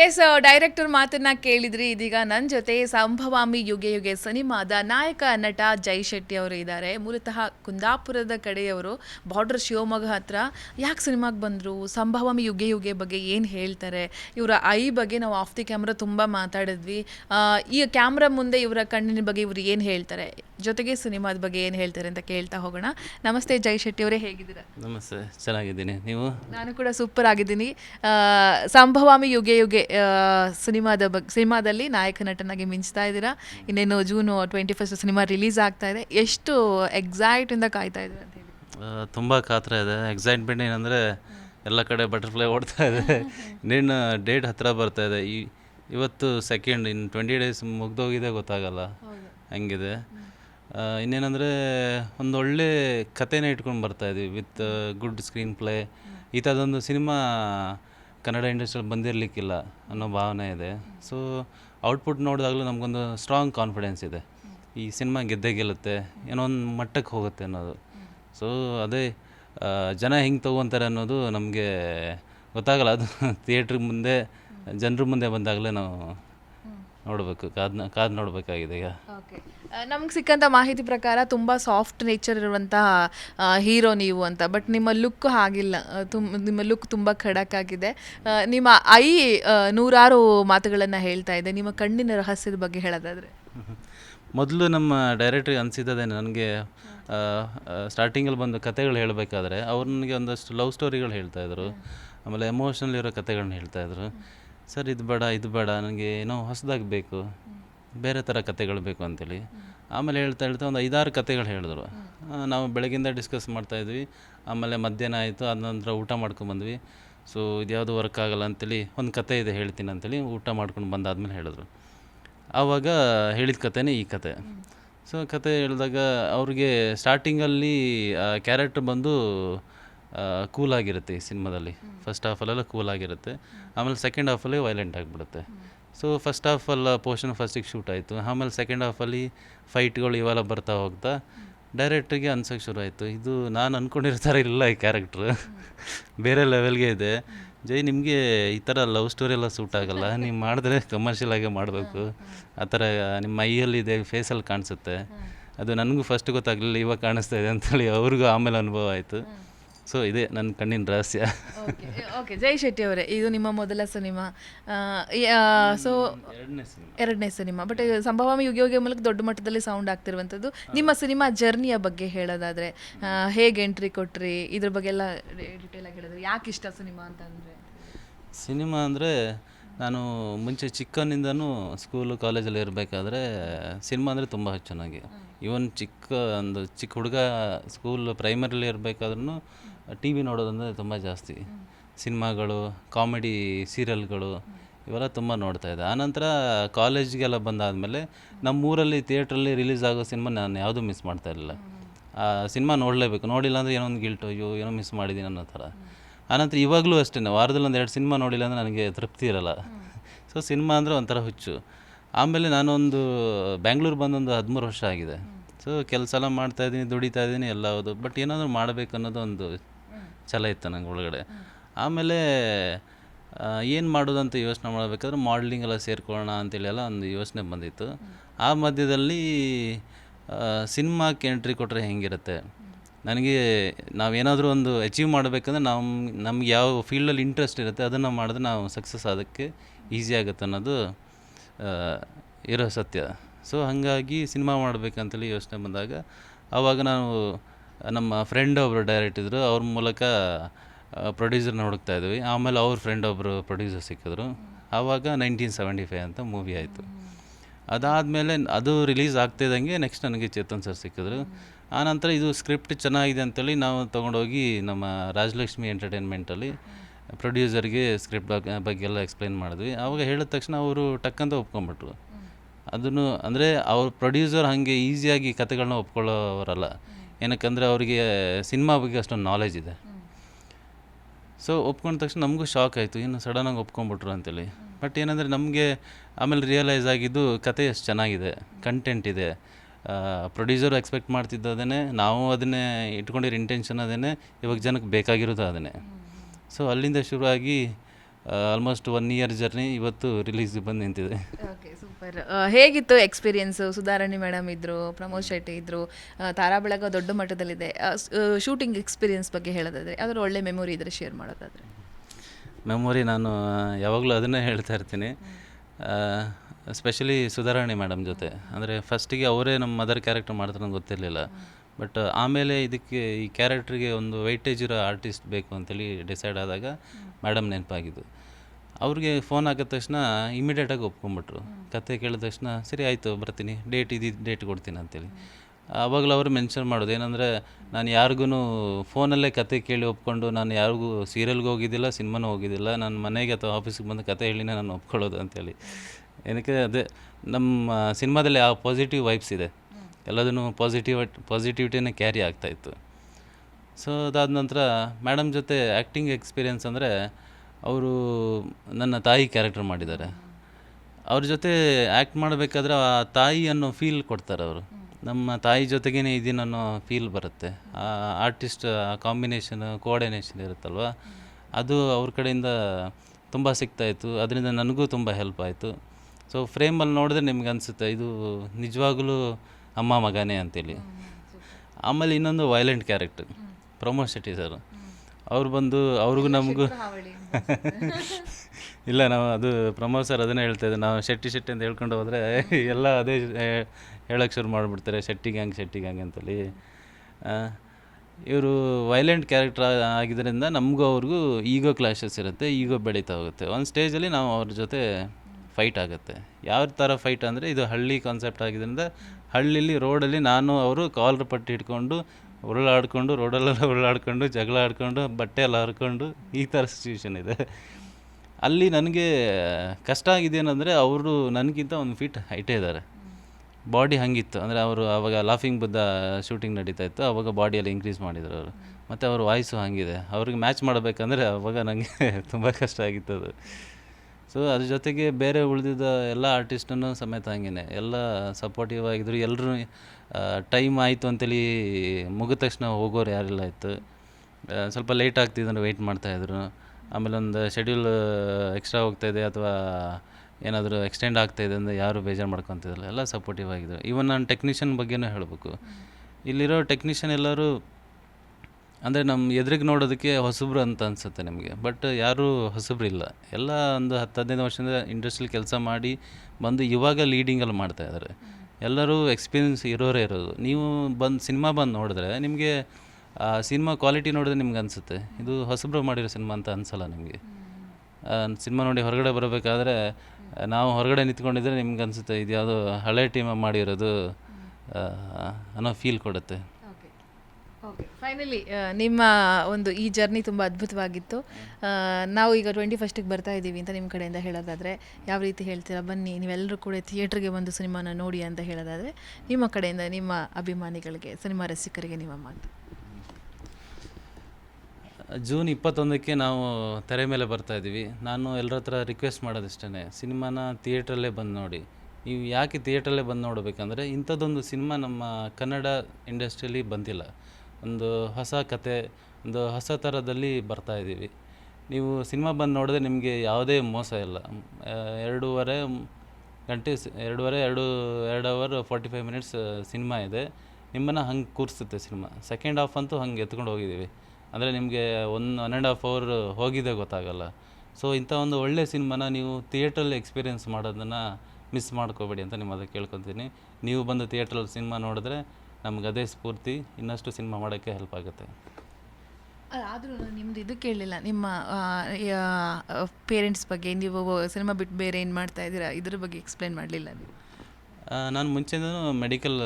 S director ಮಾತನ್ನ ಕೇಳಿದ್ರಿ. ಇದೀಗ ನನ್ನ ಜೊತೆ ಸಂಭವಾಮಿ ಯುಗೆ ಯುಗೆ ಸಿನಿಮಾದ ನಾಯಕ, ನಟ ಜೈ ಶೆಟ್ಟಿ ಅವರು ಇದ್ದಾರೆ. ಮೂಲತಃ ಕುಂದಾಪುರದ ಕಡೆಯವರು ಬಾರ್ಡರ್ ಶಿವಮೊಗ್ಗ ಹತ್ರ ಯಾಕೆ ಸಿನಿಮಾಗೆ ಬಂದರು? ಸಂಭವಾಮಿ ಯುಗೆ ಯುಗೆ ಬಗ್ಗೆ ಏನು ಹೇಳ್ತಾರೆ? ಇವರ ಐ ಬಗ್ಗೆ ನಾವು ಆಫ್ ದಿ ಕ್ಯಾಮ್ರಾ ತುಂಬ ಮಾತಾಡಿದ್ವಿ. ಈ ಕ್ಯಾಮ್ರಾ ಮುಂದೆ ಇವರ ಕಣ್ಣಿನ ಬಗ್ಗೆ ಇವರು ಏನು ಹೇಳ್ತಾರೆ? ಜೊತೆಗೆ ಸಿನಿಮಾದ ಬಗ್ಗೆ ಏನು ಹೇಳ್ತಾರೆ ಅಂತ ಕೇಳ್ತಾ ಹೋಗೋಣ. ನಮಸ್ತೆ ಜೈ ಶೆಟ್ಟಿ ಅವರೇ ಹೇಗಿದ್ದೀರಾ? ನಮಸ್ತೆ ಚೆನ್ನಾಗಿದ್ದೀನಿ. ನೀವು? ನಾನು ಕೂಡ ಸೂಪರ್ ಆಗಿದ್ದೀನಿ. ಸಂಭವಾಮಿ ಯುಗೆ ಯುಗೆ ಸಿನಿಮಾದ ಬಗ್ಗೆ ಸಿನಿಮಾದಲ್ಲಿ ನಾಯಕ ನಟನಾಗಿ ಮಿಂಚ್ತಾ ಇದ್ದೀರಾ. ಇನ್ನೇನು June twenty first cinema release ಆಗ್ತಾ ಇದೆ. ಎಷ್ಟು ಎಕ್ಸೈಟಿಂದ ಕಾಯ್ತಾ ಇದ್ದೀರಾ ಅಂತ ಹೇಳಿ. ತುಂಬ ಕಾತ್ರ ಇದೆ. ಎಕ್ಸೈಟ್ಮೆಂಟ್ ಏನಂದರೆ ಎಲ್ಲ ಕಡೆ ಬಟರ್ಫ್ಲೈ ಓಡ್ತಾ ಇದೆ. ಇನ್ನೇನು ಡೇಟ್ ಹತ್ತಿರ ಬರ್ತಾ ಇದೆ. ಈ ಇವತ್ತು ಸೆಕೆಂಡ್ ಇನ್ನು ಟ್ವೆಂಟಿ ಡೇಸ್ ಮುಗ್ದೋಗಿದೆ ಗೊತ್ತಾಗಲ್ಲ. ಹಂಗಿದೆ. ಇನ್ನೇನಂದರೆ ಒಂದು ಒಳ್ಳೆ ಕಥೆನ ಇಟ್ಕೊಂಡು ಬರ್ತಾ ಇದ್ದೀವಿ ವಿತ್ ಗುಡ್ ಸ್ಕ್ರೀನ್ ಪ್ಲೇ. ಈ ಥರದೊಂದು ಸಿನಿಮಾ ಕನ್ನಡ ಇಂಡಸ್ಟ್ರಿಯಲ್ಲಿ ಬಂದಿರಲಿಕ್ಕಿಲ್ಲ ಅನ್ನೋ ಭಾವನೆ ಇದೆ. ಸೊ ಔಟ್ಪುಟ್ ನೋಡಿದಾಗಲೂ ನಮಗೊಂದು ಸ್ಟ್ರಾಂಗ್ ಕಾನ್ಫಿಡೆನ್ಸ್ ಇದೆ. ಈ ಸಿನಿಮಾ ಗೆದ್ದೇ ಗೆಲ್ಲುತ್ತೆ, ಏನೋ ಒಂದು ಮಟ್ಟಕ್ಕೆ ಹೋಗುತ್ತೆ ಅನ್ನೋದು. ಸೊ ಅದೇ ಜನ ಹೆಂಗೆ ತೊಗೊತಾರೆ ಅನ್ನೋದು ನಮಗೆ ಗೊತ್ತಾಗಲ್ಲ. ಅದು ಥಿಯೇಟ್ರ್ ಮುಂದೆ, ಜನರ ಮುಂದೆ ಬಂದಾಗಲೇ ನಾವು ನೋಡಬೇಕು ಕಾದು ಕಾದ್ ನೋಡಬೇಕಾಗಿದೆ ಈಗ. ಓಕೆ ನಮ್ಗೆ ಸಿಕ್ಕಂಥ ಮಾಹಿತಿ ಪ್ರಕಾರ ತುಂಬ ಸಾಫ್ಟ್ ನೇಚರ್ ಇರುವಂತಹ ಹೀರೋ ನೀವು ಅಂತ. ಬಟ್ ನಿಮ್ಮ ಲುಕ್ ಹಾಗಿಲ್ಲ. ತುಂಬ ನಿಮ್ಮ ಲುಕ್ ತುಂಬ ಖಡಕ್ ಆಗಿದೆ ಆ, ನಿಮ್ಮ ಐ ಆ, ನೂರಾರು ಮಾತುಗಳನ್ನು ಹೇಳ್ತಾ ಇದೆ. ನಿಮ್ಮ ಕಣ್ಣಿನ ರಹಸ್ಯದ ಬಗ್ಗೆ ಹೇಳೋದಾದ್ರೆ. ಮೊದಲು ನಮ್ಮ ಡೈರೆಕ್ಟ್ರಿಗೆ ಅನಿಸಿದ್ದೇನೆ ನನಗೆ ಸ್ಟಾರ್ಟಿಂಗಲ್ಲಿ ಬಂದು ಕತೆಗಳು ಹೇಳಬೇಕಾದ್ರೆ ಅವ್ರು ನನಗೆ ಒಂದಷ್ಟು ಲವ್ ಸ್ಟೋರಿಗಳು ಹೇಳ್ತಾಯಿದ್ರು ಆಮೇಲೆ ಎಮೋಷ್ನಲ್ ಇರೋ ಕತೆಗಳನ್ನ ಹೇಳ್ತಾಯಿದ್ರು ಸರ್, ಇದು ಬೇಡ ಇದು ಬೇಡ, ನನಗೆ ಏನೋ ಹೊಸದಾಗಿ ಬೇಕು. ಬೇರೆ ಥರ ಕತೆಗಳು ಬೇಕು ಅಂತೇಳಿ. ಆಮೇಲೆ ಹೇಳ್ತಾ ಹೇಳ್ತಾ ಒಂದು ಐದಾರು ಕತೆಗಳು ಹೇಳಿದ್ರು. ನಾವು ಬೆಳಗಿಂದ ಡಿಸ್ಕಸ್ ಮಾಡ್ತಾಯಿದ್ವಿ ಆಮೇಲೆ ಮಧ್ಯಾಹ್ನ ಆಯಿತು ಅದ ನಂತರ ಊಟ ಮಾಡ್ಕೊಂಬಂದ್ವಿ ಸೊ, ಇದ್ಯಾವುದು ವರ್ಕ್ ಆಗಲ್ಲ ಅಂತೇಳಿ ಒಂದು ಕತೆ ಇದೆ ಹೇಳ್ತೀನಿ ಅಂತೇಳಿ ಊಟ ಮಾಡ್ಕೊಂಡು ಬಂದಾದ್ಮೇಲೆ ಹೇಳಿದ್ರು. ಆವಾಗ ಹೇಳಿದ ಕತೆನೇ ಈ ಕತೆ ಸೊ ಕತೆ ಹೇಳಿದಾಗ ಅವ್ರಿಗೆ ಸ್ಟಾರ್ಟಿಂಗಲ್ಲಿ ಕ್ಯಾರೆಕ್ಟ್ರ್ ಬಂದು ಕೂಲ್ ಆಗಿರುತ್ತೆ ಈ ಸಿನಿಮಾದಲ್ಲಿ. ಫಸ್ಟ್ ಹಾಫಲ್ಲೆಲ್ಲ ಕೂಲ್ ಆಗಿರುತ್ತೆ ಆಮೇಲೆ ಸೆಕೆಂಡ್ ಹಾಫಲ್ಲಿ ವೈಲೆಂಟ್ ಆಗಿಬಿಡುತ್ತೆ. ಸೊ ಫಸ್ಟ್ ಹಾಫಲ್ಲ ಪೋರ್ಷನ್ ಫಸ್ಟಿಗೆ ಶೂಟ್ ಆಯಿತು. ಆಮೇಲೆ ಸೆಕೆಂಡ್ ಹಾಫಲ್ಲಿ ಫೈಟ್ಗಳು ಇವೆಲ್ಲ ಬರ್ತಾ ಹೋಗ್ತಾ ಡೈರೆಕ್ಟ್ರಿಗೆ ಅನ್ಸೋಕ್ಕೆ ಶುರು ಆಯಿತು ಇದು ನಾನು ಅಂದ್ಕೊಂಡಿರ್ತಾರೆ ಇಲ್ಲ ಈ ಕ್ಯಾರೆಕ್ಟ್ರು ಬೇರೆ ಲೆವೆಲ್ಗೆ ಇದೆ. ಜೈ, ನಿಮಗೆ ಈ ಥರ ಲವ್ ಸ್ಟೋರಿ ಎಲ್ಲ ಸೂಟ್ ಆಗಲ್ಲ. ನೀವು ಮಾಡಿದ್ರೆ ಕಮರ್ಷಿಯಲ್ ಆಗೇ ಮಾಡಬೇಕು. ಆ ಥರ ನಿಮ್ಮ ಮೈಯಲ್ಲಿ ಇದೆ ಫೇಸಲ್ಲಿ ಕಾಣಿಸುತ್ತೆ. ಅದು ನನಗೂ ಫಸ್ಟ್ ಗೊತ್ತಾಗಲಿಲ್ಲ, ಇವಾಗ ಕಾಣಿಸ್ತಾ ಇದೆ ಅಂತೇಳಿ ಅವ್ರಿಗೂ ಆಮೇಲೆ ಅನುಭವ ಆಯಿತು. ಸೊ ಇದೇ ನನ್ನ ಕಣ್ಣಿನ ರಹಸ್ಯ. ಓಕೆ ಓಕೆ ಜೈ ಶೆಟ್ಟಿ ಅವರೇ ಇದು ನಿಮ್ಮ ಮೊದಲ ಸಿನಿಮಾ. ಸೊ ಎರಡನೇ ಸಿನಿಮಾ. ಎರಡನೇ ಸಿನಿಮಾ ಬಟ್ ಸಂಭವಾಮಿ ಯುಗ ಯೋಗ ಮೂಲಕ ದೊಡ್ಡ ಮಟ್ಟದಲ್ಲಿ ಸೌಂಡ್ ಆಗ್ತಿರುವಂಥದ್ದು. ನಿಮ್ಮ ಸಿನಿಮಾ ಜರ್ನಿಯ ಬಗ್ಗೆ ಹೇಳೋದಾದರೆ ಹೇಗೆ ಎಂಟ್ರಿ ಕೊಟ್ರಿ? ಇದ್ರ ಬಗ್ಗೆ ಎಲ್ಲ ಡಿಟೇಲ್ ಆಗಿ ಹೇಳಿದ್ರೆ ಯಾಕೆ ಇಷ್ಟ ಸಿನಿಮಾ ಅಂತಂದ್ರೆ ಸಿನಿಮಾ ಅಂದರೆ ನಾನು ಮುಂಚೆ ಚಿಕ್ಕನಿಂದನೂ ಸ್ಕೂಲು ಕಾಲೇಜಲ್ಲಿ ಇರಬೇಕಾದ್ರೆ ಸಿನಿಮಾ ಅಂದರೆ ತುಂಬ ಚೆನ್ನಾಗಿ. ನನಗೆ ಇವನ್ ಚಿಕ್ಕ ಒಂದು ಚಿಕ್ಕ ಹುಡುಗ ಸ್ಕೂಲ್ ಪ್ರೈಮರಿಲಿ ಇರಬೇಕಾದ್ರೂ ಟಿ ವಿ ನೋಡೋದಂದರೆ ತುಂಬ ಜಾಸ್ತಿ. ಸಿನಿಮಾಗಳು, ಕಾಮಿಡಿ ಸೀರಿಯಲ್ಗಳು ಇವೆಲ್ಲ ತುಂಬ ನೋಡ್ತಾ ಇದ್ದೆ. ಆನಂತರ ಕಾಲೇಜ್ಗೆಲ್ಲ ಬಂದಾದಮೇಲೆ ನಮ್ಮೂರಲ್ಲಿ ಥಿಯೇಟ್ರಲ್ಲಿ ರಿಲೀಸ್ ಆಗೋ ಸಿನಿಮಾ ನಾನು ಯಾವುದೂ ಮಿಸ್ ಮಾಡ್ತಾ ಇರಲಿಲ್ಲ. ಆ ಸಿನಿಮಾ ನೋಡಲೇಬೇಕು. ನೋಡಿಲ್ಲ ಅಂದರೆ ಏನೋ ಒಂದು ಗಿಲ್ಟು, ಅಯ್ಯೋ, ಏನೋ ಮಿಸ್ ಮಾಡಿದ್ದೀನಿ ಅನ್ನೋ ಥರ. ಆನಂತರ ಇವಾಗಲೂ ಅಷ್ಟೇ ವಾರದಲ್ಲಿ ಒಂದು ಎರಡು ಸಿನಿಮಾ ನೋಡಿಲ್ಲ ಅಂದರೆ ನನಗೆ ತೃಪ್ತಿ ಇರಲ್ಲ. ಸೊ, ಸಿನಿಮಾ ಅಂದರೆ ಒಂಥರ ಹುಚ್ಚು. ಆಮೇಲೆ ನಾನೊಂದು ಬ್ಯಾಂಗ್ಳೂರು ಬಂದೊಂದು ಹದಿಮೂರು ವರ್ಷ ಆಗಿದೆ. ಸೊ, ಕೆಲಸ ಎಲ್ಲ ಮಾಡ್ತಾಯಿದ್ದೀನಿ ದುಡಿತಾ ಇದ್ದೀನಿ, ಎಲ್ಲ ಹೌದು. ಬಟ್ ಏನಾದರೂ ಮಾಡಬೇಕು ಅನ್ನೋದು ಒಂದು ಛಲ ಇತ್ತು ನಂಗೆ ಒಳಗಡೆ. ಆಮೇಲೆ ಏನು ಮಾಡೋದಂತ ಯೋಚನೆ ಮಾಡಬೇಕಾದ್ರೆ ಮಾಡ್ಲಿಂಗ್ ಎಲ್ಲ ಸೇರ್ಕೊಳ್ಳೋಣ ಅಂತೇಳಿ ಎಲ್ಲ ಒಂದು ಯೋಚನೆ ಬಂದಿತ್ತು. ಆ ಮಧ್ಯದಲ್ಲಿ ಸಿನಿಮಾಕ್ಕೆ ಎಂಟ್ರಿ ಕೊಟ್ಟರೆ ಹೆಂಗಿರುತ್ತೆ? ನನಗೆ ನಾವೇನಾದರೂ ಒಂದು ಅಚೀವ್ ಮಾಡಬೇಕಂದ್ರೆ ನಮ್ಮ ನಮ್ಗೆ ಯಾವ ಫೀಲ್ಡಲ್ಲಿ ಇಂಟ್ರೆಸ್ಟ್ ಇರುತ್ತೆ ಅದನ್ನು ಮಾಡಿದ್ರೆ ನಾವು ಸಕ್ಸಸ್ ಆಗೋಕ್ಕೆ ಈಸಿ ಆಗುತ್ತೆ ಅನ್ನೋದು ಇರೋ ಸತ್ಯ. ಸೊ ಹಾಗಾಗಿ ಸಿನಿಮಾ ಮಾಡಬೇಕಂತೇಳಿ ಯೋಚನೆ ಬಂದಾಗ ಆವಾಗ ನಾವು ನಮ್ಮ ಫ್ರೆಂಡ್ ಒಬ್ಬರು ಡೈರೆಕ್ಟ್ ಇದ್ದರು ಅವ್ರ ಮೂಲಕ ಪ್ರೊಡ್ಯೂಸರ್ನ ಹುಡುಕ್ತಾ ಇದ್ವಿ. ಆಮೇಲೆ ಅವ್ರ ಫ್ರೆಂಡ್ ಒಬ್ಬರು ಪ್ರೊಡ್ಯೂಸರ್ ಸಿಕ್ಕಿದ್ರು. ಆವಾಗ ನೈನ್ಟೀನ್ ಸೆವೆಂಟಿ ಫೈವ್ ಅಂತ ಮೂವಿ ಆಯಿತು. ಅದಾದಮೇಲೆ ಅದು ರಿಲೀಸ್ ಆಗ್ತಿದ್ದಂಗೆ ನೆಕ್ಸ್ಟ್ ನನಗೆ ಚೇತನ್ ಸರ್ ಸಿಕ್ಕಿದ್ರು. ಆನಂತರ ಇದು ಸ್ಕ್ರಿಪ್ಟ್ ಚೆನ್ನಾಗಿದೆ ಅಂತೇಳಿ ನಾವು ತೊಗೊಂಡೋಗಿ ನಮ್ಮ ರಾಜಲಕ್ಷ್ಮಿ ಎಂಟರ್ಟೈನ್ಮೆಂಟಲ್ಲಿ ಪ್ರೊಡ್ಯೂಸರ್ಗೆ ಸ್ಕ್ರಿಪ್ಟ್ ಬಗ್ಗೆ ಎಲ್ಲ ಎಕ್ಸ್ಪ್ಲೈನ್ ಮಾಡಿದ್ವಿ. ಆವಾಗ ಹೇಳಿದ ತಕ್ಷಣ ಅವರು ಟಕ್ಕಂತ ಒಪ್ಕೊಂಬಿಟ್ರು ಅದನ್ನು ಅಂದರೆ ಅವ್ರ ಪ್ರೊಡ್ಯೂಸರ್ ಹಾಗೆ ಈಸಿಯಾಗಿ ಕತೆಗಳನ್ನ ಒಪ್ಕೊಳ್ಳೋರಲ್ಲ. ಏನಕ್ಕಂದರೆ ಅವರಿಗೆ ಸಿನಿಮಾ ಬಗ್ಗೆ ಅಷ್ಟೊಂದು ನಾಲೆಜ್ ಇದೆ. ಸೊ ಒಪ್ಕೊಂಡ ತಕ್ಷಣ ನಮಗೂ ಶಾಕ್ ಆಯಿತು. ಇನ್ನು ಸಡನ್ನಾಗಿ ಒಪ್ಕೊಂಡ್ಬಿಟ್ರು ಅಂತೇಳಿ. ಬಟ್ ಏನಂದರೆ ನಮಗೆ ಆಮೇಲೆ ರಿಯಲೈಸ್ ಆಗಿದ್ದು ಕತೆ ಎಷ್ಟು ಚೆನ್ನಾಗಿದೆ. ಕಂಟೆಂಟ್ ಇದೆ. ಪ್ರೊಡ್ಯೂಸರು ಎಕ್ಸ್ಪೆಕ್ಟ್ ಮಾಡ್ತಿದ್ದದೇ ನಾವು ಅದನ್ನೇ ಇಟ್ಕೊಂಡಿರೋ ಇಂಟೆನ್ಷನ್ ಅದೇ ಇವಾಗ ಜನಕ್ಕೆ ಬೇಕಾಗಿರೋದು ಅದನ್ನೇ. ಸೊ ಅಲ್ಲಿಂದ ಶುರುವಾಗಿ ಆಲ್ಮೋಸ್ಟ್ ಒನ್ ಇಯರ್ ಜರ್ನಿ ಇವತ್ತು ರಿಲೀಸ್ ಬಂದು ನಿಂತಿದೆ. ಓಕೆ ಸೂಪರ್ ಹೇಗಿತ್ತು ಎಕ್ಸ್ಪೀರಿಯನ್ಸು ಸುಧಾರಾಣಿ ಮೇಡಮ್ ಇದ್ರು ಪ್ರಮೋದ್ ಶೆಟ್ಟಿ ಇದ್ರು ಆ, ತಾರಾ ಬೆಳಗ ದೊಡ್ಡ ಮಟ್ಟದಲ್ಲಿದೆ. ಶೂಟಿಂಗ್ ಎಕ್ಸ್ಪೀರಿಯನ್ಸ್ ಬಗ್ಗೆ ಹೇಳೋದಾದ್ರೆ ಯಾವ್ದಾದ್ರು ಒಳ್ಳೆ ಮೆಮೊರಿ ಇದ್ರೆ ಶೇರ್ ಮಾಡೋದಾದ್ರೆ? ಮೆಮೊರಿ ನಾನು ಯಾವಾಗಲೂ ಅದನ್ನೇ ಹೇಳ್ತಾ ಇರ್ತೀನಿ. ಸ್ಪೆಷಲಿ ಸುಧಾರಾಣಿ ಮೇಡಮ್ ಜೊತೆ. ಅಂದರೆ ಫಸ್ಟಿಗೆ ಅವರೇ ನಮ್ಮ ಮದರ್ ಕ್ಯಾರೆಕ್ಟರ್ ಮಾಡ್ತಾರೆ ನಂಗೆ ಗೊತ್ತಿರಲಿಲ್ಲ. ಬಟ್ ಆಮೇಲೆ ಇದಕ್ಕೆ ಈ ಕ್ಯಾರೆಕ್ಟ್ರಿಗೆ ಒಂದು ವೈಟೇಜ್ ಇರೋ ಆರ್ಟಿಸ್ಟ್ ಬೇಕು ಅಂತೇಳಿ ಡಿಸೈಡ್ ಆದಾಗ ಮೇಡಮ್ ನೆನಪಾಗಿದ್ದು. ಅವ್ರಿಗೆ ಫೋನ್ ಆಗಿದ ತಕ್ಷಣ ಇಮಿಡಿಯೇಟಾಗಿ ಒಪ್ಕೊಂಬಿಟ್ರು ಕತೆ ಕೇಳಿದ ತಕ್ಷಣ, ಸರಿ ಆಯಿತು, ಬರ್ತೀನಿ. ಡೇಟ್ ಇದು ಡೇಟ್ ಕೊಡ್ತೀನಿ ಅಂತೇಳಿ. ಆವಾಗಲೂ ಅವರು ಮೆನ್ಷನ್ ಮಾಡೋದು. ಏನಂದರೆ, ನಾನು ಯಾರಿಗೂ ಫೋನಲ್ಲೇ ಕತೆ ಕೇಳಿ ಒಪ್ಕೊಂಡು ನಾನು ಯಾರಿಗೂ ಸೀರಿಯಲ್ಗೆ ಹೋಗಿದ್ದಿಲ್ಲ ಸಿನಿಮಾನು ಹೋಗಿದ್ದಿಲ್ಲ. ನಾನು ಮನೆಗೆ ಅಥವಾ ಆಫೀಸಿಗೆ ಬಂದು ಕತೆ ಹೇಳಿನೇ ನಾನು ಒಪ್ಕೊಳ್ಳೋದು ಅಂತೇಳಿ. ಏನಕ್ಕೆ, ಅದೇ, ನಮ್ಮ ಸಿನಿಮಾದಲ್ಲಿ ಆ ಪಾಸಿಟಿವ್ ವೈಬ್ಸ್ ಇದೆ. ಎಲ್ಲದನ್ನು ಪಾಸಿಟಿವ್ ಪಾಸಿಟಿವಿಟಿನೇ ಕ್ಯಾರಿ ಆಗ್ತಾಯಿತ್ತು ಸೊ ಅದಾದ ನಂತರ ಮೇಡಮ್ ಜೊತೆ ಆ್ಯಕ್ಟಿಂಗ್ ಎಕ್ಸ್ಪೀರಿಯನ್ಸ್ ಅಂದರೆ ಅವರು ನನ್ನ ತಾಯಿ ಕ್ಯಾರೆಕ್ಟರ್ ಮಾಡಿದ್ದಾರೆ. ಅವ್ರ ಜೊತೆ ಆ್ಯಕ್ಟ್ ಮಾಡಬೇಕಾದ್ರೆ ಆ ತಾಯಿ ಅನ್ನೋ ಫೀಲ್ ಕೊಡ್ತಾರೆ ಅವರು. ನಮ್ಮ ತಾಯಿ ಜೊತೆಗೇ ಇದೀನಿ ಅನ್ನೋ ಫೀಲ್ ಬರುತ್ತೆ. ಆ ಆರ್ಟಿಸ್ಟ್ ಕಾಂಬಿನೇಷನ್ ಕೋಆರ್ಡಿನೇಷನ್ ಇರುತ್ತಲ್ವ? ಅದು ಅವ್ರ ಕಡೆಯಿಂದ ತುಂಬ ಸಿಗ್ತಾಯಿತ್ತು ಅದರಿಂದ ನನಗೂ ತುಂಬ ಹೆಲ್ಪ್ ಆಯಿತು. ಸೊ ಫ್ರೇಮಲ್ಲಿ ನೋಡಿದ್ರೆ ನಿಮ್ಗೆ ಅನಿಸುತ್ತೆ, ಇದು ನಿಜವಾಗಲೂ ಅಮ್ಮ ಮಗನೇ ಅಂತೇಳಿ. ಆಮೇಲೆ ಇನ್ನೊಂದು violent character Pramod Shetty sir. ಅವ್ರು ಬಂದು ಅವ್ರಿಗೂ ನಮಗೂ ಇಲ್ಲ ನಾವು ಅದು ಪ್ರಮೋದ್ ಸರ್ ಅದನ್ನೇ ಹೇಳ್ತಾ ಇದ್ದೆ. ನಾವು ಶೆಟ್ಟಿ ಶೆಟ್ಟಿ ಅಂತ ಹೇಳ್ಕೊಂಡು ಹೋದರೆ ಎಲ್ಲ ಅದೇ ಹೇಳೋಕ್ಕೆ ಶುರು ಮಾಡಿಬಿಡ್ತಾರೆ. ಶೆಟ್ಟಿ ಗ್ಯಾಂಗ್ ಶೆಟ್ಟಿ ಗ್ಯಾಂಗ್ ಅಂತೇಳಿ. ಇವರು ವೈಲೆಂಟ್ ಕ್ಯಾರೆಕ್ಟರ್ ಆಗಿದ್ದರಿಂದ ನಮಗೂ ಅವ್ರಿಗೂ ಈಗೋ ಕ್ಲಾಶಸ್ ಇರುತ್ತೆ ಈಗೋ ಬೆಳೀತಾ ಹೋಗುತ್ತೆ. ಒಂದು ಸ್ಟೇಜಲ್ಲಿ ನಾವು ಅವ್ರ ಜೊತೆ ಫೈಟ್ ಆಗುತ್ತೆ. ಯಾವ ಥರ ಫೈಟ್ ಅಂದರೆ ಇದು ಹಳ್ಳಿ ಕಾನ್ಸೆಪ್ಟ್ ಆಗಿದ್ದರಿಂದ ಹಳ್ಳಿಲಿ ರೋಡಲ್ಲಿ ನಾನು, ಅವರು ಕಾಲರ್ ಪಟ್ಟಿ ಹಿಡ್ಕೊಂಡು ಉರುಳಾಡ್ಕೊಂಡು ರೋಡಲ್ಲೆಲ್ಲ ಉರುಳಾಡ್ಕೊಂಡು, ಜಗಳ ಆಡ್ಕೊಂಡು, ಬಟ್ಟೆ ಎಲ್ಲ ಹರ್ಕೊಂಡು ಈ ಥರ ಸಿಚುವೇಶನ್ ಇದೆ. ಅಲ್ಲಿ ನನಗೆ ಕಷ್ಟ ಆಗಿದೆ ಏನಂದರೆ ಅವರು ನನಗಿಂತ ಒಂದು ಫೀಟ್ ಹೈಟೇ ಇದ್ದಾರೆ ಬಾಡಿ ಹಂಗಿತ್ತು. ಅಂದರೆ ಅವರು ಆವಾಗ ಲಾಫಿಂಗ್ ಬುದ್ಧ ಶೂಟಿಂಗ್ ನಡೀತಾ ಇತ್ತು. ಆವಾಗ ಬಾಡಿಯಲ್ಲಿ ಇನ್ಕ್ರೀಸ್ ಮಾಡಿದ್ರು ಅವರು. ಮತ್ತು ಅವ್ರ ವಾಯ್ಸು ಹಂಗಿದೆ. ಅವ್ರಿಗೆ ಮ್ಯಾಚ್ ಮಾಡಬೇಕಂದ್ರೆ ಆವಾಗ ನನಗೆ ತುಂಬ ಕಷ್ಟ ಆಗಿತ್ತು ಅದು. ಸೊ ಅದ್ರ ಜೊತೆಗೆ ಬೇರೆ ಉಳಿದಿದ್ದ ಎಲ್ಲ ಆರ್ಟಿಸ್ಟನ್ನು ಸಮೇತ ಹಂಗೇನೆ. ಎಲ್ಲ ಸಪೋರ್ಟಿವ್ ಆಗಿದ್ರು. ಎಲ್ಲರೂ ಟೈಮ್ ಆಯಿತು ಅಂತೇಳಿ ಮುಗಿದ ತಕ್ಷಣ ಹೋಗೋರು ಯಾರೆಲ್ಲ ಇತ್ತು ಸ್ವಲ್ಪ ಲೇಟ್ ಆಗ್ತಿದ್ದಂದ್ರೆ ವೆಯ್ಟ್ ಮಾಡ್ತಾಯಿದ್ರು ಆಮೇಲೆ ಒಂದು ಶೆಡ್ಯೂಲ್ ಎಕ್ಸ್ಟ್ರಾ ಹೋಗ್ತಾಯಿದೆ ಅಥವಾ ಏನಾದರೂ ಎಕ್ಸ್ಟೆಂಡ್ ಆಗ್ತಾಯಿದೆ ಅಂದರೆ ಯಾರು ಬೇಜಾರು ಮಾಡ್ಕೊತಿದ್ರಲ್ಲ ಎಲ್ಲ ಸಪೋರ್ಟಿವ್ ಆಗಿದ್ರು. ಈವನ್ ನಾನು ಟೆಕ್ನಿಷಿಯನ್ ಬಗ್ಗೆನೂ ಹೇಳಬೇಕು. ಇಲ್ಲಿರೋ ಟೆಕ್ನಿಷಿಯನ್ ಎಲ್ಲರೂ ಅಂದರೆ ನಮ್ಮ ಎದುರಿಗೆ ನೋಡೋದಕ್ಕೆ ಹೊಸಬ್ರು ಅಂತ ಅನಿಸುತ್ತೆ ನಿಮಗೆ. ಬಟ್ ಯಾರೂ ಹೊಸಬ್ರು ಇಲ್ಲ. ಎಲ್ಲ ಒಂದು ಹತ್ತು, ಹದಿನೈದು ವರ್ಷದಿಂದ ಇಂಡಸ್ಟ್ರಿಲಿ ಕೆಲಸ ಮಾಡಿ ಬಂದು ಇವಾಗ ಲೀಡಿಂಗಲ್ಲಿ ಮಾಡ್ತಾ ಇದ್ದಾರೆ ಎಲ್ಲರೂ ಎಕ್ಸ್ಪೀರಿಯನ್ಸ್ ಇರೋರೇ ಇರೋದು. ನೀವು ಬಂದು, ಸಿನಿಮಾ ಬಂದು ನೋಡಿದ್ರೆ ನಿಮಗೆ ಸಿನಿಮಾ ಕ್ವಾಲಿಟಿ ನೋಡಿದ್ರೆ ನಿಮ್ಗೆ ಅನಿಸುತ್ತೆ. ಇದು ಹೊಸಬ್ರು ಮಾಡಿರೋ ಸಿನಿಮಾ ಅಂತ ಅನಿಸಲ್ಲ ನಿಮಗೆ. ಸಿನಿಮಾ ನೋಡಿ ಹೊರಗಡೆ ಬರಬೇಕಾದ್ರೆ, ನಾವು ಹೊರಗಡೆ ನಿಂತ್ಕೊಂಡಿದ್ರೆ ನಿಮ್ಗೆ ಅನಿಸುತ್ತೆ ಇದು ಯಾವುದೋ ಹಳೆ ಟೀಮ ಮಾಡಿರೋದು ಅನ್ನೋ ಫೀಲ್ ಕೊಡುತ್ತೆ. ಫೈನಲಿ ನಿಮ್ಮ ಒಂದು ಈ ಜರ್ನಿ ತುಂಬ ಅದ್ಭುತವಾಗಿತ್ತು. ನಾವು ಈಗ ಟ್ವೆಂಟಿ ಫಸ್ಟಿಗೆ ಬರ್ತಾ ಇದ್ದೀವಿ ಅಂತ ನಿಮ್ಮ ಕಡೆಯಿಂದ ಹೇಳೋದಾದರೆ ಯಾವ ರೀತಿ ಹೇಳ್ತೀರಾ? ಬನ್ನಿ ನೀವೆಲ್ಲರೂ ಕೂಡ ಥಿಯೇಟ್ರಿಗೆ ಬಂದು ಸಿನಿಮಾನ ನೋಡಿ ಅಂತ ಹೇಳೋದಾದರೆ ನಿಮ್ಮ ಕಡೆಯಿಂದ ನಿಮ್ಮ ಅಭಿಮಾನಿಗಳಿಗೆ ಸಿನಿಮಾ ರಸಿಕರಿಗೆ ನಿಮ್ಮ ಮಾತು. ಜೂನ್ ಇಪ್ಪತ್ತೊಂದಕ್ಕೆ ನಾವು ತೆರೆ ಮೇಲೆ ಬರ್ತಾ ಇದ್ದೀವಿ. ನಾನು ಎಲ್ಲರ ಹತ್ರ ರಿಕ್ವೆಸ್ಟ್ ಮಾಡೋದಿಷ್ಟೇ ಸಿನಿಮಾನ ಥಿಯೇಟ್ರಲ್ಲೇ ಬಂದು ನೋಡಿ. ನೀವು ಯಾಕೆ ಥಿಯೇಟ್ರಲ್ಲೇ ಬಂದು ನೋಡಬೇಕಂದ್ರೆ ಇಂಥದ್ದೊಂದು ಸಿನಿಮಾ ನಮ್ಮ ಕನ್ನಡ ಇಂಡಸ್ಟ್ರಿಯಲ್ಲಿ ಬಂದಿಲ್ಲ. ಒಂದು ಹೊಸ ಕತೆ, ಒಂದು ಹೊಸ ಥರದಲ್ಲಿ ಬರ್ತಾ ಇದ್ದೀವಿ. ನೀವು ಸಿನಿಮಾ ಬಂದು ನೋಡಿದ್ರೆ ನಿಮಗೆ ಯಾವುದೇ ಮೋಸ ಇಲ್ಲ. ಎರಡೂವರೆ ಗಂಟೆ ಸ್- ಎರಡೂವರೆ, ಎರಡು ಎರಡು hour, forty five minutes cinema ಇದೆ. ನಿಮ್ಮನ್ನು ಹಂಗೆ ಕೂರಿಸುತ್ತೆ ಸಿನಿಮಾ. ಸೆಕೆಂಡ್ ಹಾಫ್ ಅಂತೂ ಹಂಗೆ ಎತ್ಕೊಂಡು ಹೋಗಿದ್ದೀವಿ. ಅಂದರೆ ನಿಮಗೆ one one and half hour ಹೋಗಿದೆ ಗೊತ್ತಾಗಲ್ಲ. ಸೊ ಇಂಥ ಒಂದು ಒಳ್ಳೆ ಸಿನಿಮಾನ ನೀವು ಥಿಯೇಟ್ರಲ್ಲಿ ಎಕ್ಸ್ಪೀರಿಯೆನ್ಸ್ ಮಾಡೋದನ್ನು ಮಿಸ್ ಮಾಡ್ಕೋಬೇಡಿ ಅಂತ ನಿಮ್ಮ ಅದಕ್ಕೆ ಕೇಳ್ಕೊತೀನಿ. ನೀವು ಬಂದು ಥಿಯೇಟ್ರಲ್ಲಿ ಸಿನಿಮಾ ನೋಡಿದ್ರೆ ನಮ್ಗೆ ಅದೇ ಸ್ಫೂರ್ತಿ ಇನ್ನಷ್ಟು ಸಿನಿಮಾ ಮಾಡೋಕ್ಕೆ ಹೆಲ್ಪ್ ಆಗುತ್ತೆ. ಆದರೂ ನಾನು ನಿಮ್ಮದು ಇದು ಕೇಳಲಿಲ್ಲ ನಿಮ್ಮ ಪೇರೆಂಟ್ಸ್ ಬಗ್ಗೆ ನೀವು ಸಿನಿಮಾ ಬಿಟ್ಟು ಬೇರೆ ಏನು ಮಾಡ್ತಾ ಇದ್ದೀರಾ? ಇದ್ರ ಬಗ್ಗೆ ಎಕ್ಸ್ಪ್ಲೇನ್ ಮಾಡಲಿಲ್ಲ ನೀವು. ನಾನು ಮುಂಚೆನೂ ಮೆಡಿಕಲ್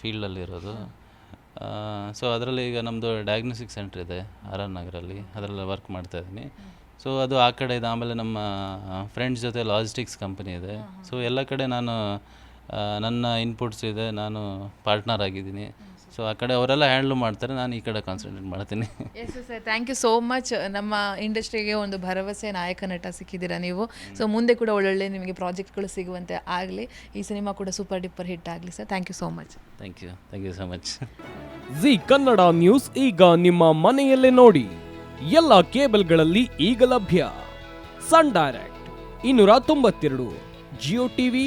ಫೀಲ್ಡಲ್ಲಿರೋದು ಸೊ ಅದರಲ್ಲಿ ಈಗ ನಮ್ಮದು ಡಯಾಗ್ನೋಸ್ಟಿಕ್ ಸೆಂಟ್ರ್ ಇದೆ ಆರ್ ಆರ್ ನಗರಲ್ಲಿ. ಅದರಲ್ಲಿ ವರ್ಕ್ ಮಾಡ್ತಾ ಇದ್ದೀನಿ. ಸೊ ಅದು ಆ ಕಡೆ ಇದೆ ಆಮೇಲೆ ನಮ್ಮ ಫ್ರೆಂಡ್ಸ್ ಜೊತೆ ಲಾಜಿಸ್ಟಿಕ್ಸ್ ಕಂಪನಿ ಇದೆ. ಸೊ ಎಲ್ಲ ಕಡೆ ನಾನು ನನ್ನ ಇನ್ಪುಟ್ಸ್ ಇದೆ ನಾನು ಪಾರ್ಟ್ನರ್ ಆಗಿದ್ದೀನಿ. ಸೊ ಆ ಕಡೆ ಅವರೆಲ್ಲ ಹ್ಯಾಂಡ್ಲ್ ಮಾಡ್ತಾರೆ ನಾನು ಈ ಕಡೆ ಕಾನ್ಸಂಟ್ರೇಟ್ ಮಾಡ್ತೀನಿ. Yes sir thank you so much ನಮ್ಮ ಇಂಡಸ್ಟ್ರಿಗೆ ಒಂದು ಭರವಸೆ ನಾಯಕ ನಟ ಸಿಕ್ಕಿದ್ದೀರಾ ನೀವು? ಸೊ ಮುಂದೆ ಕೂಡ ಒಳ್ಳೊಳ್ಳೆ ನಿಮಗೆ ಪ್ರಾಜೆಕ್ಟ್ಗಳು ಸಿಗುವಂತೆ ಆಗಲಿ. ಈ ಸಿನಿಮಾ ಕೂಡ ಸೂಪರ್ ಡಿಪ್ಪರ್ ಹಿಟ್ ಆಗಲಿ sir thank you so much thank you thank you so much Zee Kannada news ಈಗ ನಿಮ್ಮ ಮನೆಯಲ್ಲೇ ನೋಡಿ. ಎಲ್ಲ ಕೇಬಲ್ಗಳಲ್ಲಿ ಈಗ ಲಭ್ಯ. ಸನ್ ಡೈರೆಕ್ಟ್ ಇನ್ನೂರ ತೊಂಬತ್ತೆರಡು ಜಿಯೋ ಟಿವಿ